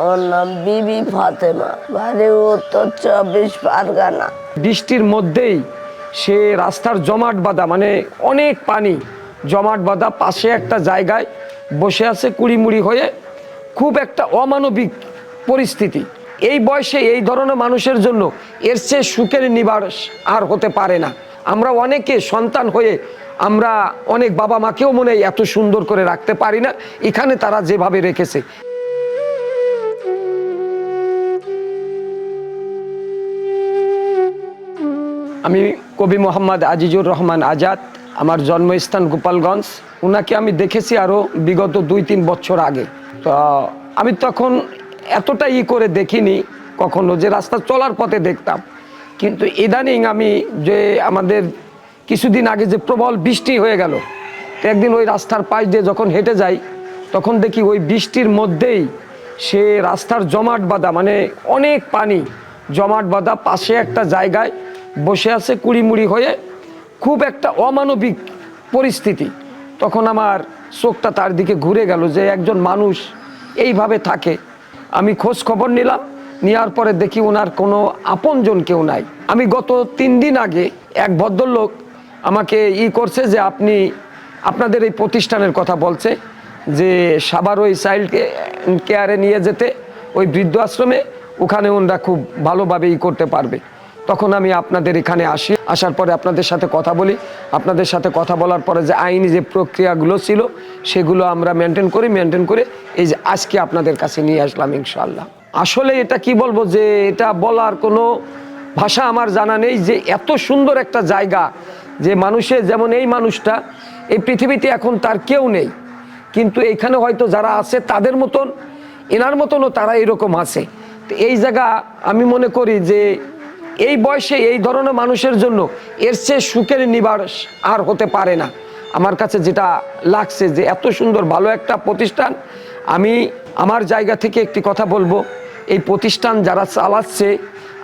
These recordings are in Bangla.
আমার নাম বিবি ফাতেমা। বাড়ি উত্তর চব্বিশ পরগনা। বৃষ্টির মধ্যেই সে রাস্তার জমাট বাঁধা মানে অনেক পানি। জমাট বাঁধা পাশে একটা জায়গায় বসে আছে কুড়িমুড়ি হয়ে খুব একটা অমানবিক পরিস্থিতি। এই বয়সে এই ধরনের মানুষের জন্য এর চেয়ে সুখের নিবাস আর হতে পারে না। আমরা অনেকে সন্তান হয়ে আমরা অনেক বাবা মাকেও মনে এত সুন্দর করে রাখতে পারি না। এখানে তারা যেভাবে রেখেছে। আমি কবি মোহাম্মদ আজিজুর রহমান আজাদ, আমার জন্মস্থান গোপালগঞ্জ। ওনাকে আমি দেখেছি আরও বিগত দুই তিন বছর আগে। তো, আমি তখন এতটা ই করে দেখিনি, কখনো যে রাস্তা চলার পথে দেখতাম। কিন্তু ইদানিং আমি যে আমাদের কিছুদিন আগে যে প্রবল বৃষ্টি হয়ে গেল একদিন ওই রাস্তার পাশ দিয়ে যখন হেঁটে যাই, তখন দেখি ওই বৃষ্টির মধ্যেই সে রাস্তার জমাট বাঁধা মানে অনেক পানি, জমাট বাঁধা পাশে একটা জায়গায় বসে আছে কুড়িমুড়ি হয়ে খুব একটা অমানবিক পরিস্থিতি। তখন আমার চোখটা তার দিকে ঘুরে গেল যে একজন মানুষ এইভাবে থাকে। আমি খোঁজ খবর নিলাম, নেওয়ার পরে দেখি ওনার কোনো আপনজন কেউ নাই। আমি গত তিন দিন আগে এক ভদ্রলোক আমাকে ই করছে যে আপনি আপনাদের এই প্রতিষ্ঠানের কথা বলছে যে সাবার ওই চাইল্ড কেয়ারে নিয়ে যেতে ওই বৃদ্ধ আশ্রমে ওখানে ওনারা খুব ভালোভাবে ই করতে পারবে। তখন আমি আপনাদের এখানে আসি। আসার পরে আপনাদের সাথে কথা বলি। আপনাদের সাথে কথা বলার পরে যে আইনি যে প্রক্রিয়াগুলো ছিল, সেগুলো আমরা মেনটেন করি মেনটেন করে এই যে আজকে আপনাদের কাছে নিয়ে আসলাম ইনশাল্লাহ আসলে এটা কি বলব যে এটা বলার কোনো ভাষা আমার জানা নেই যে এত সুন্দর একটা জায়গা যে মানুষের যেমন এই মানুষটা, এই পৃথিবীতে এখন তার কেউ নেই। কিন্তু এখানে হয়তো যারা আছে তাদের মতন, এনার মতনও তারা এরকম আছে। তো এই জায়গা আমি মনে করি যে এই বয়সে এই ধরনের মানুষের জন্য এর চেয়ে সুখের নিবাস আর হতে পারে না। আমার কাছে যেটা লাগছে যে এত সুন্দর ভালো একটা প্রতিষ্ঠান, আমি আমার জায়গা থেকে একটি কথা বলব। এই প্রতিষ্ঠান যারা চালাচ্ছে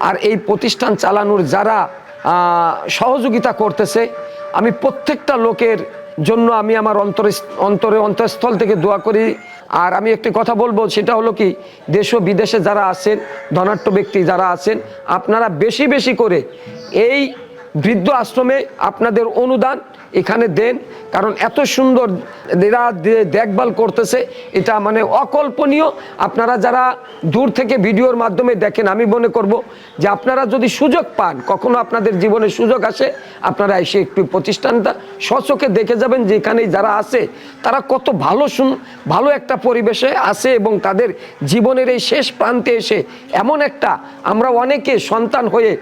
আর এই প্রতিষ্ঠান চালানোর যারা সহযোগিতা করতেছে, আমি প্রত্যেকটা লোকের জন্য আমি আমার অন্তরে অন্তরে অন্তঃস্থল থেকে দোয়া করি। আর আমি একটি কথা বলব, সেটা হলো কি, দেশ ও বিদেশে যারা আছেন, ধনাঢ্য ব্যক্তি যারা আছেন, আপনারা বেশি বেশি করে এই বৃদ্ধ আশ্রমে আপনাদের অনুদান এখানে দেন, কারণ এত সুন্দর এরা দেখভাল করতেছে, এটা মানে অকল্পনীয়। আপনারা যারা দূর থেকে ভিডিওর মাধ্যমে দেখেন, আমি মনে করব যে আপনারা যদি সুযোগ পান, কখনো আপনাদের জীবনে সুযোগ আসে, আপনারা এসে একটু প্রতিষ্ঠানটা স্বচোখে দেখে যাবেন যে এখানে যারা আছে, তারা কত ভালো শুন, ভালো একটা পরিবেশে আছে এবং তাদের জীবনের এই শেষ প্রান্তে এসে এমন একটা আমরা অনেকে সন্তান হয়ে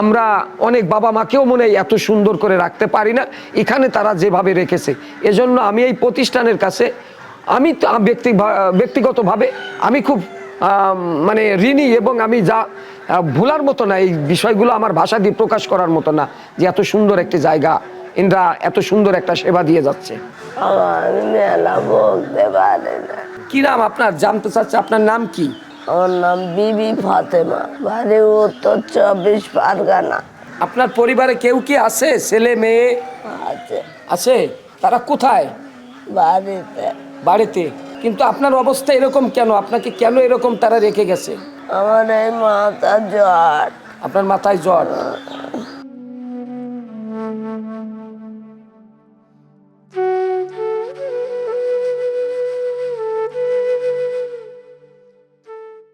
আমরা অনেক বাবা মাকেও মনে এত সুন্দর করে রাখতে পারি না, এখানে তারা যেভাবে রেখেছে। এজন্য আমি এই প্রতিষ্ঠানের কাছে, আমি তো ব্যক্তি ব্যক্তিগতভাবে আমি খুব মানে ঋণী এবং আমি যা ভোলার মতো না, এই বিষয়গুলো আমার ভাষা দিয়ে প্রকাশ করার মতো না যে এত সুন্দর একটি জায়গা ইন্দ্রা এত সুন্দর একটা সেবা দিয়ে যাচ্ছে। আমার মেলা বলতে পারে না। কি নাম আপনার? জানতে চাচ্ছে আপনার নাম কি? আমার নাম বিবি ফাতেমা। বাড়ি উত্তর চব্বিশ পরগনা। আপনার পরিবারে কেউ কি আছে? ছেলে মেয়ে? আছে। আছে? তারা কোথায়? বাড়িতে। বাড়িতে। কিন্তু আপনার অবস্থা এরকম কেন? আপনাকে কেন এরকম তারা রেখে গেছে? আমার এই মাথা জ্বর। আপনার মাথায় জ্বর?